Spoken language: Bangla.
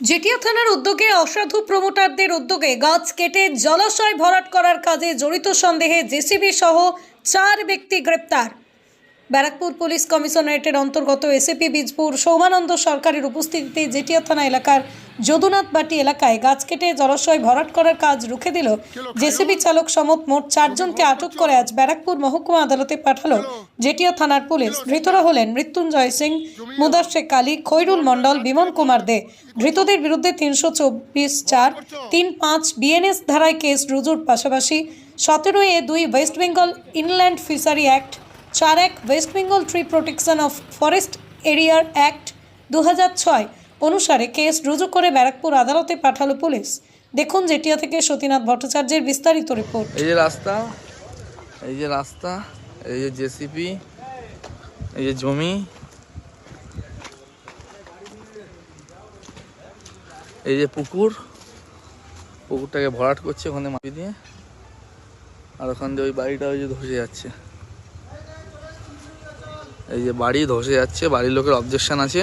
জেটিয়া থানার উদ্যোগে অসাধু প্রমোটারদের উদ্যোগে গাছ কেটে জলাশয় ভরাট করার কাজে জড়িত সন্দেহে জেসিবি সহ চার ব্যক্তি গ্রেপ্তার। ব্যারাকপুর পুলিশ কমিশনারেটের অন্তর্গত এসএপি বীজপুর সৌমানন্দ সরকারের উপস্থিতিতে জেটিয়া থানা এলাকার যদুনাথ বাটি এলাকায় গাছ কেটে জলাশয় ভরাট করার কাজ রুখে দিল জেসিবি চালক সমত মোট চারজনকে আটক করে আজ ব্যারাকপুর মহকুমা আদালতে পাঠালো জেটিয়া থানার পুলিশ। ধৃতরা হলেন মৃত্যুঞ্জয় সিং, মুদার শেখ আলী, খৈরুল মণ্ডল, বিমল কুমার দে। ধৃতদের বিরুদ্ধে তিনশো চব্বিশ চার তিন পাঁচ বিএনএস ধারায় কেস রুজুর পাশাপাশি সতেরো এ দুই West Bengal inland fishery act চার এক West Bengal tree protection of forest এরিয়ার অ্যাক্ট দু ছয় অনুসারে কেস রুজু করে ব্যারাকপুর আদালতে পাঠালো পুলিশ। দেখুন জেটিয়া থেকে সতীনাথ ভট্টাচার্যের বিস্তারিত রিপোর্ট। এই যে রাস্তা, এই যে রাস্তা, এই যে জেসিপি, এই যে জমি, এই যে পুকুর, পুকুরটাকে ভরাট করছে ওখানে মাটি দিয়ে। আর ওখান দিয়ে ওই বাড়িটা ওই যে ধসে যাচ্ছে। এই যে বাড়ি ধসে যাচ্ছে বাড়ির লোকের অবজেকশন আছে।